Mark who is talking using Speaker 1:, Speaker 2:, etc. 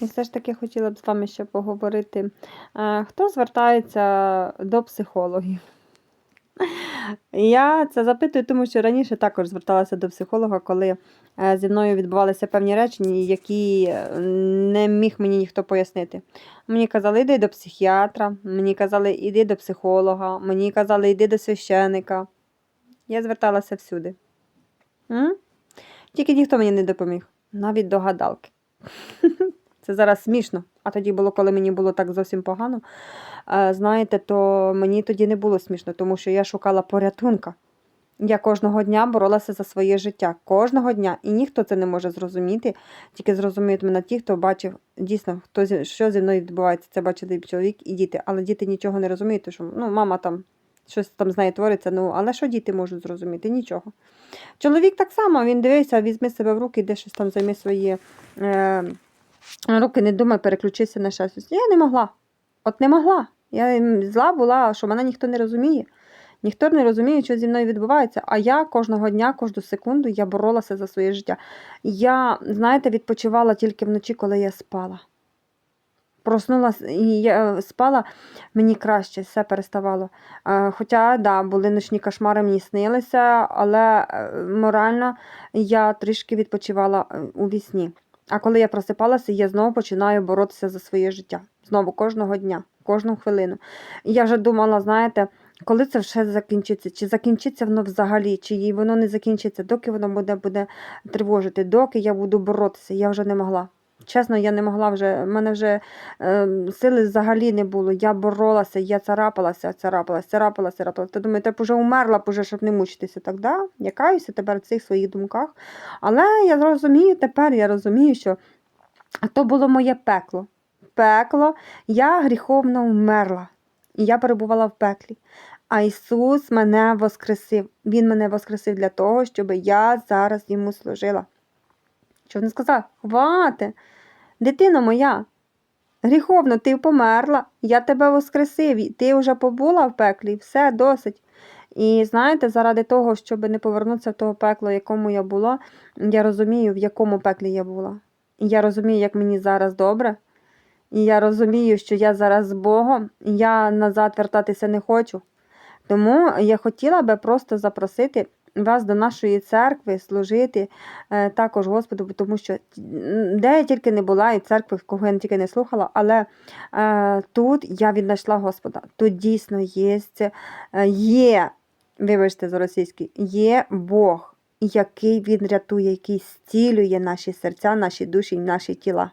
Speaker 1: І все ж таки хотіла б з вами ще поговорити. Хто звертається до психологів? Я це запитую, тому що раніше також зверталася до психолога, коли е, зі мною відбувалися певні речі, які е, не міг мені ніхто пояснити. Мені казали, йди до психіатра, мені казали, йди до психолога, мені казали, йди до священика. Я зверталася всюди. М? Тільки ніхто мені не допоміг, навіть до гадалки. Це зараз смішно. А тоді було, коли мені було так зовсім погано. е, Знаєте, то мені тоді не було смішно, тому що я шукала порятунка. Я кожного дня боролася за своє життя. Кожного дня. І ніхто це не може зрозуміти. Тільки зрозуміють мене ті, хто бачив дійсно, хто що зі мною відбувається. Це бачили чоловік і діти. Але діти нічого не розуміють, тому що ну, мама там щось там з нею твориться. Ну, але що діти можуть зрозуміти? Нічого. Чоловік так само, він дивився, візьми себе в руки, де щось там займи свої. Е- Руки не думай, переключися на щось. Я не могла. От не могла. Я зла була, що мене ніхто не розуміє. Ніхто не розуміє, що зі мною відбувається. А я кожного дня, кожну секунду я боролася за своє життя. Я, знаєте, відпочивала тільки вночі, коли я спала. Проснулася і я е, спала, мені краще, все переставало. Е, Хоча, да, були ночні кошмари, мені снилися, але е, морально я трішки відпочивала у вісні. А коли я просипалася, я знову починаю боротися за своє життя. Знову кожного дня, кожну хвилину. Я вже думала, знаєте, коли це все закінчиться, чи закінчиться воно взагалі, чи воно не закінчиться, доки воно буде, буде тривожити, доки я буду боротися, я вже не могла. Чесно, я не могла вже, в мене вже е, сили взагалі не було. Я боролася, я царапалася, царапалася, царапалася, царапалася. Ти думаєте, я б уже умерла, б щоб не мучитися. Так, да? Я каюся тепер в цих своїх думках. Але я розумію, тепер я розумію, що то було моє пекло. Пекло, я гріховно вмерла. І я перебувала в пеклі. А Ісус мене воскресив. Він мене воскресив для того, щоб я зараз йому служила. Що він сказав? Хвати, дитино моя, гріховно, ти померла, я тебе воскресив, і ти вже побула в пеклі, все, досить. І знаєте, заради того, щоб не повернутися в того пекла, в якому я була, я розумію, в якому пеклі я була. І я розумію, як мені зараз добре. І я розумію, що я зараз з Богом, і я назад вертатися не хочу. Тому я хотіла би просто запросити вас до нашої церкви служити е, також Господу, тому що де я тільки не була, і церкви, кого я тільки не слухала, але е, тут я віднайшла Господа. Тут дійсно є, е, є, вибачте за російський, є Бог, який він рятує, який зцілює наші серця, наші душі наші тіла.